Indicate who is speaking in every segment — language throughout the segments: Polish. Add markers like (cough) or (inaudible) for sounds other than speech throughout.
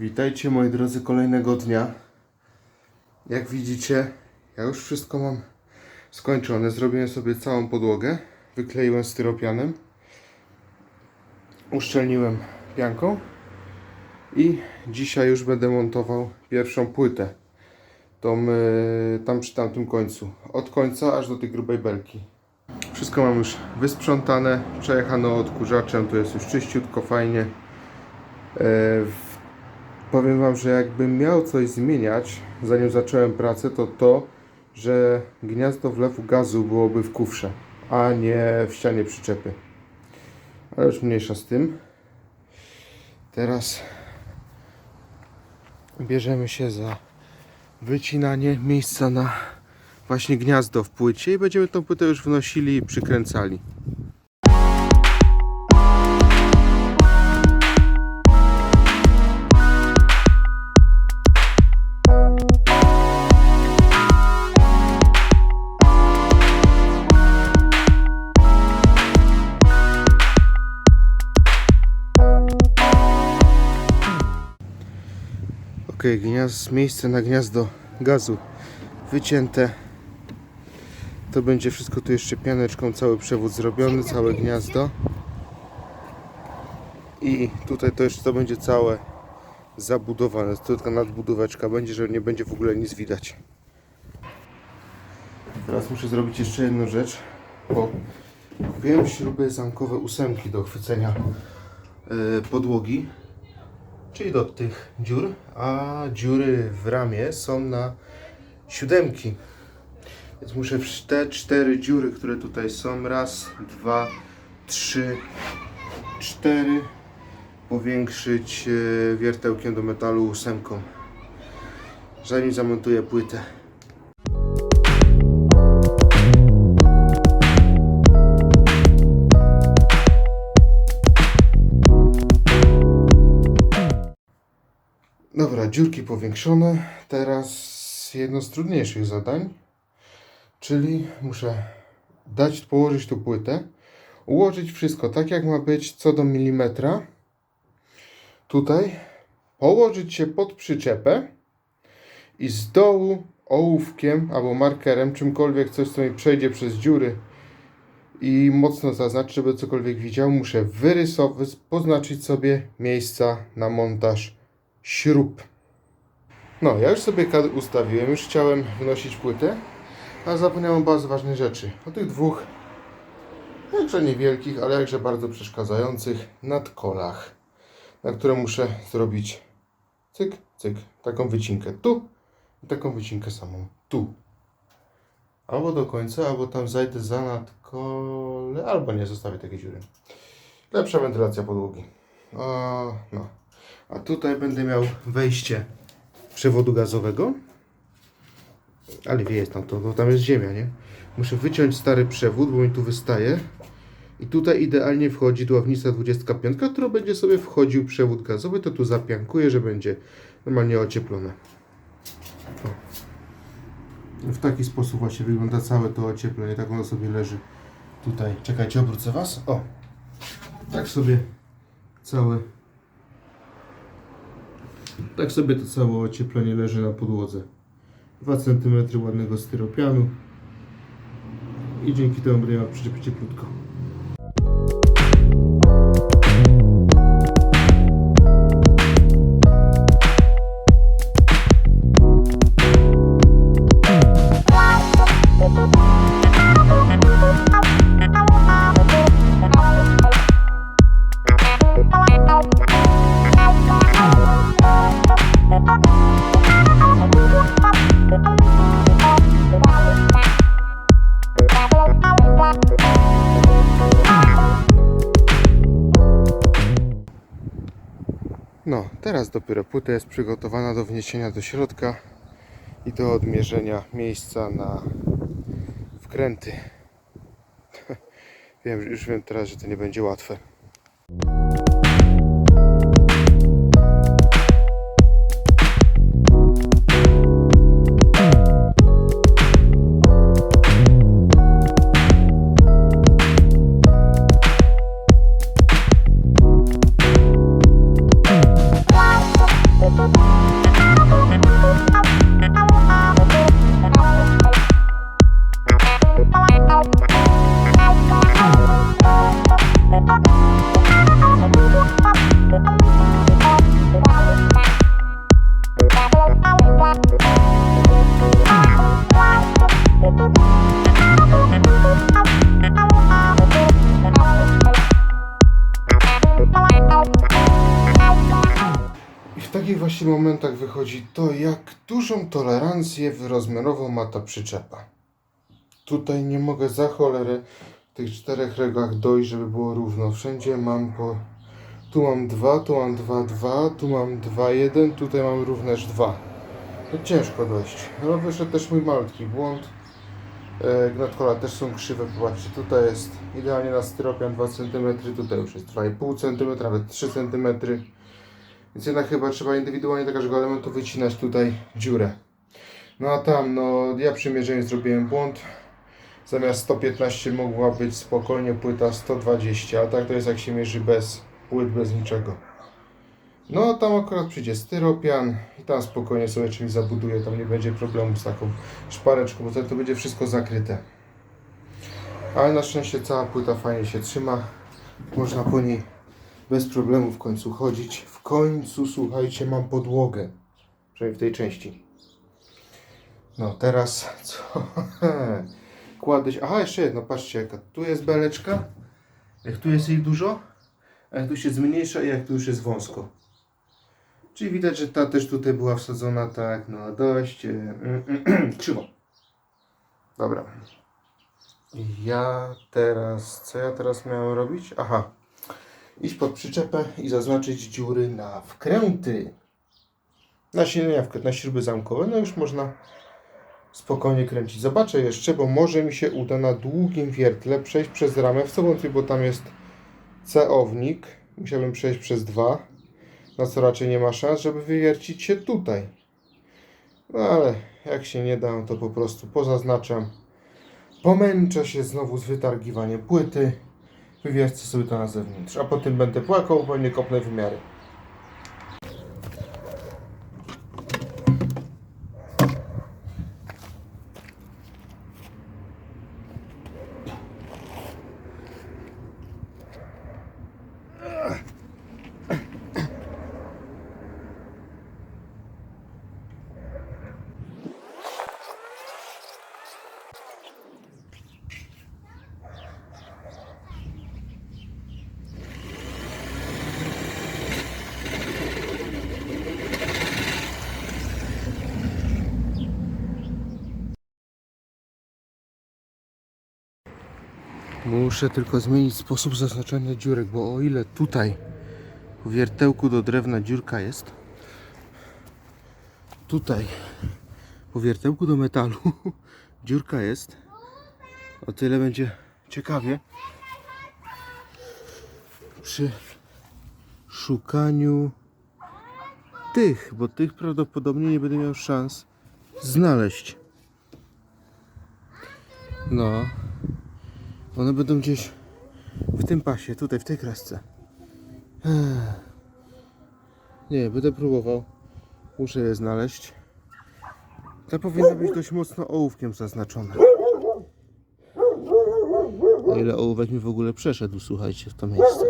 Speaker 1: Witajcie moi drodzy kolejnego dnia. Jak widzicie, ja już wszystko mam skończone. Zrobiłem sobie całą podłogę. Wykleiłem styropianem. Uszczelniłem pianką. I dzisiaj już będę montował pierwszą płytę. Tą, yy, tam przy tamtym końcu. Od końca aż do tej grubej belki. Wszystko mam już wysprzątane, przejechane odkurzaczem, to jest już czyściutko, fajnie. W- powiem Wam, że jakbym miał coś zmieniać, zanim zacząłem pracę, to to, że gniazdo wlewu gazu byłoby w kufrze, a nie w ścianie przyczepy. Ale już mniejsza z tym. Teraz bierzemy się za wycinanie miejsca na właśnie gniazdo w płycie i będziemy tą płytę już wnosili i przykręcali. Ok, gniazd, miejsce na gniazdo gazu wycięte. To będzie wszystko tu jeszcze pianeczką, cały przewód zrobiony, całe gniazdo. I tutaj to jeszcze to będzie całe zabudowane. To tylko nadbudóweczka będzie, że nie będzie w ogóle nic widać. Teraz muszę zrobić jeszcze jedną rzecz, bo kupiłem śruby zamkowe ósemki do chwycenia e, podłogi, czyli do tych dziur, a dziury w ramie są na siódemki. Więc muszę te cztery dziury, które tutaj są, raz, dwa, trzy, cztery, powiększyć e, wiertełkiem do metalu ósemką, zanim zamontuję płytę. Dobra, dziurki powiększone. Teraz jedno z trudniejszych zadań, czyli muszę dać, położyć tu płytę, ułożyć wszystko tak jak ma być co do milimetra. Tutaj położyć się pod przyczepę i z dołu ołówkiem albo markerem, czymkolwiek coś, co mi przejdzie przez dziury i mocno zaznaczyć, żeby cokolwiek widział, muszę wyrysować, poznaczyć sobie miejsca na montaż śrub. No, ja już sobie kadr ustawiłem, już chciałem wnosić płytę, a zapomniałem o bardzo ważnej rzeczy. O tych dwóch, jakże niewielkich, ale jakże bardzo przeszkadzających nadkolach, na które muszę zrobić cyk, cyk, taką wycinkę tu i taką wycinkę samą tu. Albo do końca, albo tam zajdę za nadkole, albo nie, zostawię takie dziury. Lepsza wentylacja podłogi. A, no. A tutaj będę miał wejście przewodu gazowego. Ale wie jest tam to, no tam jest ziemia, nie? Muszę wyciąć stary przewód, bo mi tu wystaje. I tutaj idealnie wchodzi dławnica 25, która będzie sobie wchodził przewód gazowy. To tu zapiankuję, że będzie normalnie ocieplone. O. W taki sposób właśnie wygląda całe to ocieplenie. Tak ono sobie leży tutaj. Czekajcie, obrócę Was. O! Tak sobie całe tak sobie to całe ocieplenie leży na podłodze. 2 cm ładnego styropianu i dzięki temu będę miał w przyczepie cieplutko. No, teraz dopiero płyta jest przygotowana do wniesienia do środka i do odmierzenia miejsca na wkręty. (laughs) wiem, już wiem teraz, że to nie będzie łatwe. Momentach wychodzi to, jak dużą tolerancję rozmiarową ma ta przyczepa. Tutaj nie mogę za cholerę w tych czterech regach dojść, żeby było równo. Wszędzie mam po... Tu mam 2, tu mam 2, 2, tu mam 2, 1, tutaj mam również 2. No ciężko dojść. No wyszedł też mój malutki błąd. E, Gnatkola też są krzywe, popatrzcie, tutaj jest idealnie na styropian 2 cm, tutaj już jest 2,5 cm, nawet 3 cm. Więc jednak chyba trzeba indywidualnie do każdego elementu wycinać tutaj dziurę. No a tam, no ja przy mierzeniu zrobiłem błąd. Zamiast 115 mogła być spokojnie płyta 120, a tak to jest jak się mierzy bez płyt, bez niczego. No tam akurat przyjdzie styropian i tam spokojnie sobie czymś zabuduję, tam nie będzie problemu z taką szpareczką, bo to będzie wszystko zakryte. Ale na szczęście cała płyta fajnie się trzyma. Można po niej bez problemu w końcu chodzić. W końcu, słuchajcie, mam podłogę. Przynajmniej w tej części. No, teraz co? (laughs) Kładać. Aha, jeszcze jedno, patrzcie jaka. Tu jest beleczka. Jak tu jest jej dużo, a jak tu się zmniejsza i jak tu już jest wąsko. Czyli widać, że ta też tutaj była wsadzona tak, no dość e, mm, mm, krzywo. Dobra. Ja teraz, co ja teraz miałem robić? Aha, iść pod przyczepę i zaznaczyć dziury na wkręty. Na silenia, wk- na śruby zamkowe, no już można spokojnie kręcić. Zobaczę jeszcze, bo może mi się uda na długim wiertle przejść przez ramę w wątpię, bo tam jest ceownik. Musiałbym przejść przez dwa, na co raczej nie ma szans, żeby wywiercić się tutaj. No ale jak się nie da, to po prostu pozaznaczam. Pomęczę się znowu z wytargiwaniem płyty. Wywiercę sobie to na zewnątrz, a potem będę płakał, bo nie kopnę wymiary. Muszę tylko zmienić sposób zaznaczania dziurek, bo o ile tutaj w wiertełku do drewna dziurka jest, tutaj po wiertełku do metalu (laughs) dziurka jest, o tyle będzie ciekawie przy szukaniu tych, bo tych prawdopodobnie nie będę miał szans znaleźć. No. One będą gdzieś w tym pasie, tutaj w tej kresce. Nie, będę próbował. Muszę je znaleźć. To powinno być dość mocno ołówkiem zaznaczone. O ile ołówek mi w ogóle przeszedł, słuchajcie, w to miejsce.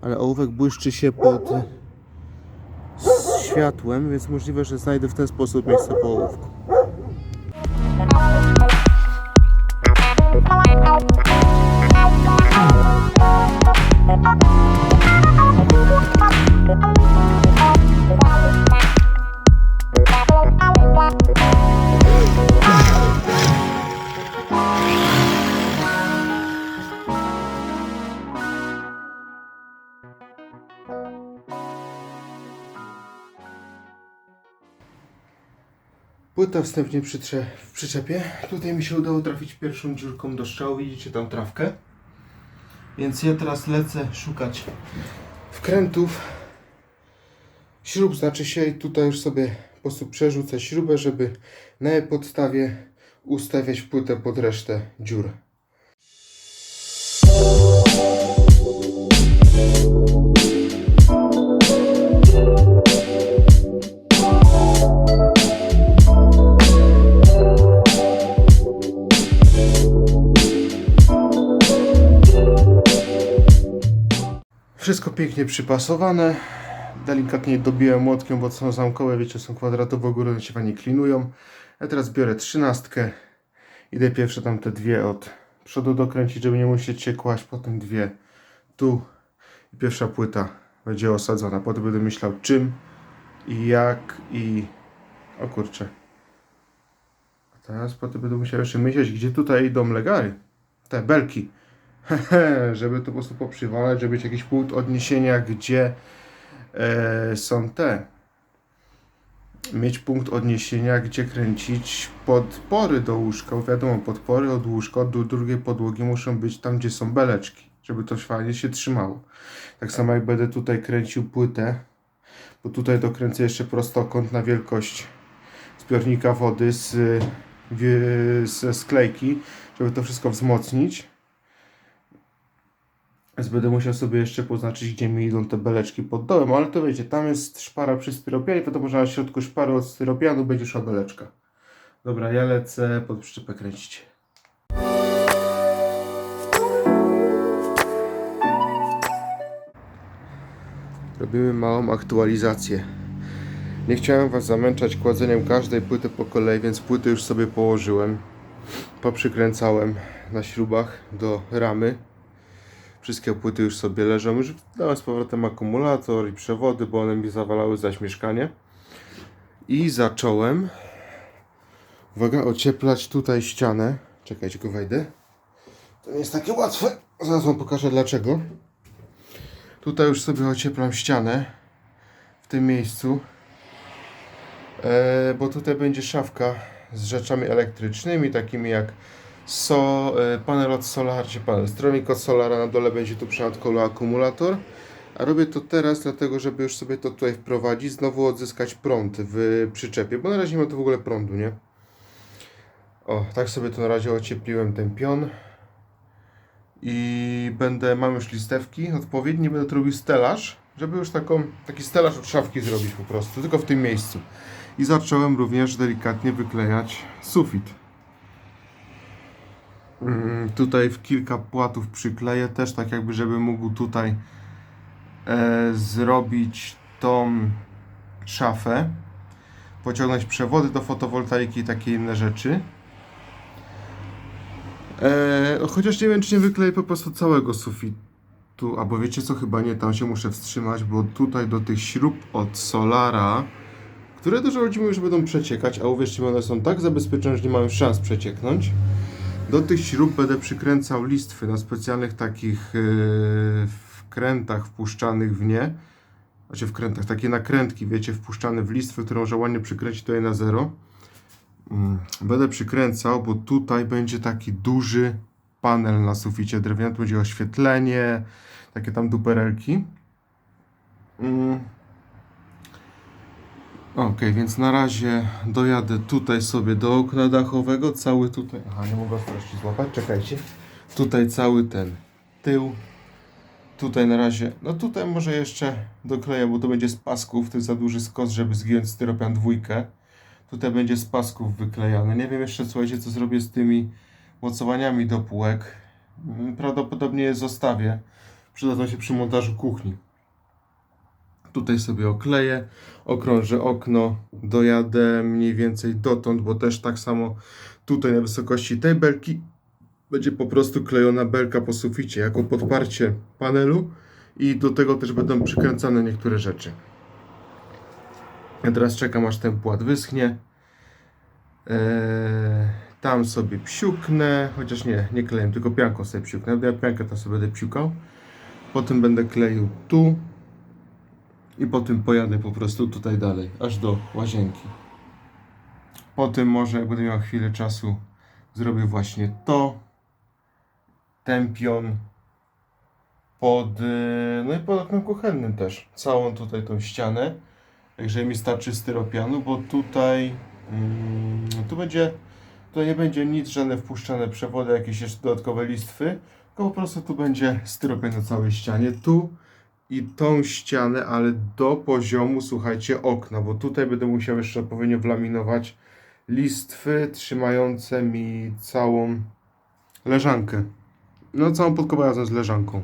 Speaker 1: Ale ołówek błyszczy się pod światłem, więc możliwe, że znajdę w ten sposób miejsce po ołówku. Płyta wstępnie przytrze w przyczepie. Tutaj mi się udało trafić pierwszą dziurką do strzału. Widzicie tam trawkę? Więc ja teraz lecę szukać wkrętów. Śrub znaczy się i tutaj już sobie po prostu przerzucę śrubę, żeby na jej podstawie ustawiać płytę pod resztę dziur. Pięknie przypasowane. Delikatnie dobiłem młotkiem, bo są zamkowe, wiecie, są kwadratowe, góry się fajnie klinują. Ja teraz biorę trzynastkę. Idę pierwsze tam te dwie od przodu dokręcić, żeby nie musieć się kłaść, potem dwie tu. I pierwsza płyta będzie osadzona. Potem będę myślał czym i jak i... O kurczę. A teraz potem będę musiał jeszcze myśleć, gdzie tutaj idą legary. Te belki. (laughs) Żeby to po prostu poprzywalać, żeby mieć jakiś punkt odniesienia, gdzie e, są te. Mieć punkt odniesienia, gdzie kręcić podpory do łóżka. Bo Wiadomo, podpory od łóżka do drugiej podłogi muszą być tam, gdzie są beleczki, żeby to fajnie się trzymało. Tak samo jak będę tutaj kręcił płytę, bo tutaj dokręcę jeszcze prostokąt na wielkość zbiornika wody z, ze sklejki, żeby to wszystko wzmocnić. Więc będę musiał sobie jeszcze poznaczyć, gdzie mi idą te beleczki pod dołem, ale to wiecie, tam jest szpara przy styropianie, wiadomo, że na środku szpary od styropianu będzie szła beleczka. Dobra, ja lecę pod przyczepę kręcić. Robimy małą aktualizację. Nie chciałem Was zamęczać kładzeniem każdej płyty po kolei, więc płyty już sobie położyłem. Poprzykręcałem na śrubach do ramy. Wszystkie płyty już sobie leżą. Już dałem z powrotem akumulator i przewody, bo one mi zawalały zaś mieszkanie. I zacząłem, uwaga, ocieplać tutaj ścianę. Czekajcie, tylko wejdę. To nie jest takie łatwe. Zaraz Wam pokażę dlaczego. Tutaj już sobie ocieplam ścianę w tym miejscu. E, bo tutaj będzie szafka z rzeczami elektrycznymi, takimi jak so, e, panel od Solar, czy panel, stromik od Solara, na dole będzie tu przy nadkolu akumulator. A robię to teraz dlatego, żeby już sobie to tutaj wprowadzić, znowu odzyskać prąd w przyczepie, bo na razie nie ma tu w ogóle prądu, nie? O, tak sobie to na razie ociepliłem ten pion. I będę, mam już listewki odpowiednie, będę to robił stelaż, żeby już taką, taki stelaż od szafki zrobić po prostu, tylko w tym miejscu. I zacząłem również delikatnie wyklejać sufit. Mm, Tutaj w kilka płatów przykleję też, tak jakby, żeby mógł tutaj e, zrobić tą szafę, pociągnąć przewody do fotowoltaiki i takie inne rzeczy. E, chociaż nie wiem, czy nie wykleję po prostu całego sufitu, albo wiecie co, chyba nie, tam się muszę wstrzymać, bo tutaj do tych śrub od Solara, które dużo ludzi mówi, że będą przeciekać, a uwierzcie mi, one są tak zabezpieczone, że nie mają szans przecieknąć. Do tych śrub będę przykręcał listwy na specjalnych takich yy, wkrętach wpuszczanych w nie. Znaczy wkrętach, takie nakrętki, wiecie, wpuszczane w listwy, które można ładnie przykręcić tutaj na zero. Mm, Będę przykręcał, bo tutaj będzie taki duży panel na suficie drewnianym, tu będzie oświetlenie, takie tam duperelki. Ok, więc na razie dojadę tutaj sobie do okna dachowego, cały tutaj. Aha, nie mogę wreszcie złapać, czekajcie. Tutaj cały ten tył. Tutaj na razie, no tutaj może jeszcze dokleję, bo to będzie z pasków, to jest za duży skos, żeby zgiąć styropian dwójkę. Tutaj będzie z pasków wyklejane. Nie wiem jeszcze, słuchajcie, co zrobię z tymi mocowaniami do półek. Mm, Prawdopodobnie je zostawię. Przydadzą się przy montażu kuchni. Tutaj sobie okleję, okrążę okno, dojadę mniej więcej dotąd, bo też tak samo tutaj na wysokości tej belki będzie po prostu klejona belka po suficie jako podparcie panelu i do tego też będą przykręcane niektóre rzeczy. Ja teraz czekam aż ten płat wyschnie. Eee, tam sobie psiuknę, chociaż nie, nie kleję, tylko pianką sobie psiuknę. Ja piankę tam sobie będę psiukał. Potem będę kleił tu i potem pojadę po prostu tutaj dalej, aż do łazienki. Potem może, jak będę miał chwilę czasu, zrobię właśnie to. Ten pion pod, y, no i pod oknem kuchennym też. Całą tutaj tą ścianę. Także mi starczy styropianu, bo tutaj mm, tu będzie, tutaj nie będzie nic, żadne wpuszczane przewody, jakieś jeszcze dodatkowe listwy, tylko po prostu tu będzie styropian na całej ścianie. Tu i tą ścianę, ale do poziomu, słuchajcie, okna, bo tutaj będę musiał jeszcze odpowiednio wlaminować listwy trzymające mi całą leżankę. No, całą podkowę razem z leżanką.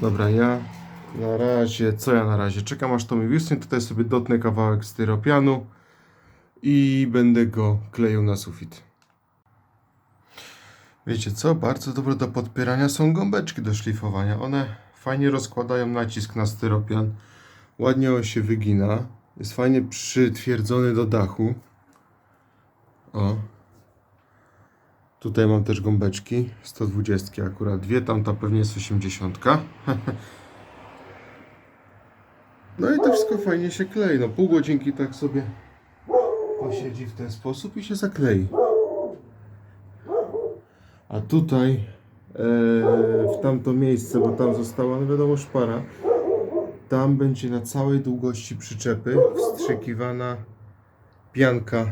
Speaker 1: Dobra, ja na razie, co ja na razie? Czekam aż to mi wysnie, tutaj sobie dotnę kawałek styropianu i będę go kleił na sufit. Wiecie co? Bardzo dobre do podpierania są gąbeczki do szlifowania. One fajnie rozkładają nacisk na styropian. Ładnie on się wygina. Jest fajnie przytwierdzony do dachu. O. Tutaj mam też gąbeczki. 120 akurat dwie, tamta pewnie jest 80. (laughs) No i to wszystko fajnie się klei. No pół godzinki tak sobie posiedzi w ten sposób i się zaklei. A tutaj w tamto miejsce, bo tam została, no wiadomo, szpara. Tam będzie na całej długości przyczepy wstrzykiwana pianka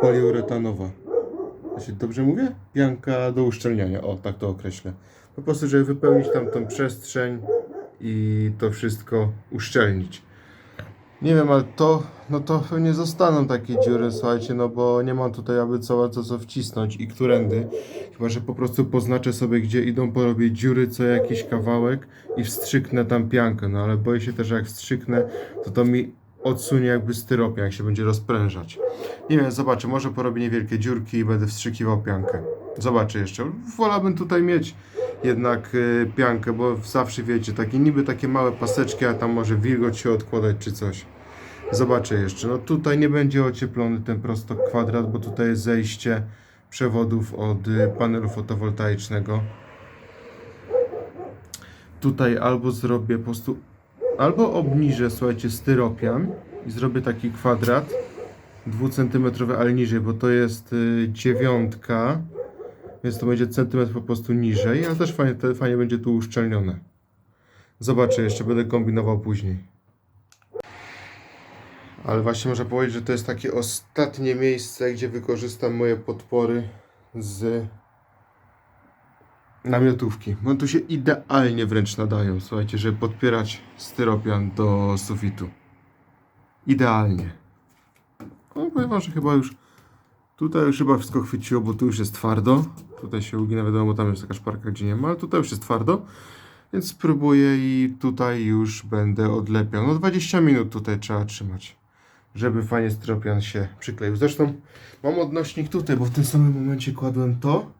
Speaker 1: poliuretanowa. Znaczy, dobrze mówię? Pianka do uszczelniania. O, tak to określę. Po prostu, żeby wypełnić tam tą przestrzeń i to wszystko uszczelnić. Nie wiem, ale to, no to pewnie zostaną takie dziury, słuchajcie, no bo nie mam tutaj aby co, co, co wcisnąć i którędy. Chyba, że po prostu poznaczę sobie, gdzie idą, porobię dziury co jakiś kawałek i wstrzyknę tam piankę, no ale boję się też, że jak wstrzyknę, to to mi odsunie jakby styropian, jak się będzie rozprężać. Nie wiem, zobaczę, może porobię niewielkie dziurki i będę wstrzykiwał piankę. Zobaczę jeszcze. Wolałbym tutaj mieć jednak y, piankę, bo zawsze wiecie, takie niby takie małe paseczki, a tam może wilgoć się odkładać czy coś. Zobaczę jeszcze. No tutaj nie będzie ocieplony ten prosto kwadrat, bo tutaj jest zejście przewodów od y, panelu fotowoltaicznego. Tutaj albo zrobię po prostu, albo obniżę, słuchajcie, styropian i zrobię taki kwadrat dwucentymetrowy, ale niżej, bo to jest y, dziewiątka, więc to będzie centymetr po prostu niżej, ale też fajnie, te- fajnie będzie tu uszczelnione. Zobaczę, jeszcze będę kombinował później. Ale właśnie można powiedzieć, że to jest takie ostatnie miejsce, gdzie wykorzystam moje podpory z namiotówki. No tu się idealnie wręcz nadają, słuchajcie, żeby podpierać styropian do sufitu. Idealnie. No powiem że chyba już tutaj już chyba wszystko chwyciło, bo tu już jest twardo. Tutaj się ugina, wiadomo, bo tam jest taka szparka, gdzie nie ma, ale tutaj już jest twardo. Więc spróbuję i tutaj już będę odlepiał. No 20 minut tutaj trzeba trzymać, żeby fajnie styropian się przykleił. Zresztą mam odnośnik tutaj, bo w tym samym momencie kładłem to.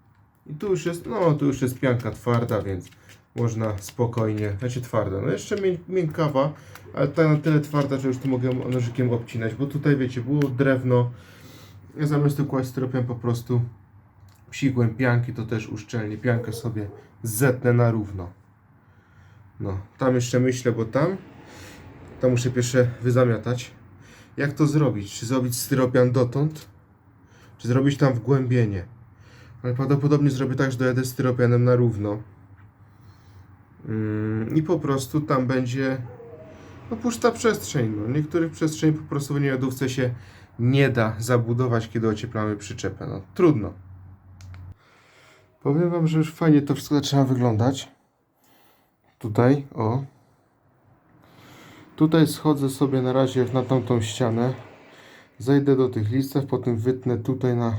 Speaker 1: I tu już jest, no tu już jest pianka twarda, więc można spokojnie, znaczy twarda, no jeszcze mię- miękkawa, ale ta na tyle twarda, że już tu mogę nożykiem obcinać, bo tutaj wiecie, było drewno, ja zamiast tu kłaść styropian po prostu psikłem pianki, to też uszczelni, piankę sobie zetnę na równo. No, tam jeszcze myślę, bo tam, tam muszę pierwsze wyzamiatać. Jak to zrobić? Czy zrobić styropian dotąd? Czy zrobić tam wgłębienie? Ale prawdopodobnie zrobię tak, że dojadę styropianem na równo. Mm, I po prostu tam będzie no, pusta przestrzeń. No. Niektórych przestrzeni po prostu w niejadówce się nie da zabudować, kiedy ocieplamy przyczepę. No, trudno. Powiem Wam, że już fajnie to wszystko zaczyna wyglądać. Tutaj, o. Tutaj schodzę sobie na razie na tamtą ścianę. Zejdę do tych listew, potem wytnę tutaj na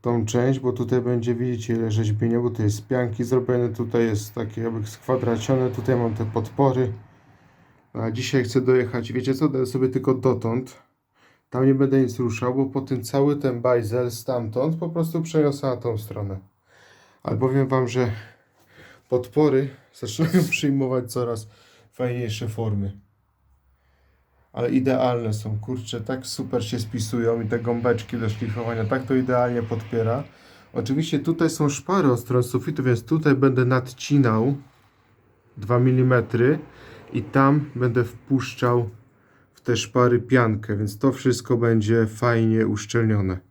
Speaker 1: tą część, bo tutaj będzie, widzicie, rzeźbienie, bo to jest pianki zrobione, tutaj jest takie jakby skwadracione, tutaj mam te podpory. A dzisiaj chcę dojechać, wiecie co, daję sobie tylko dotąd. Tam nie będę nic ruszał, bo potem cały ten bajzel stamtąd po prostu przeniosę na tą stronę. Ale powiem wam, że podpory zaczynają (laughs) przyjmować coraz fajniejsze formy. Ale idealne są, kurczę, tak super się spisują i te gąbeczki do szlifowania, tak to idealnie podpiera. Oczywiście tutaj są szpary od sufitu, więc tutaj będę nadcinał 2 mm i tam będę wpuszczał w te szpary piankę, więc to wszystko będzie fajnie uszczelnione.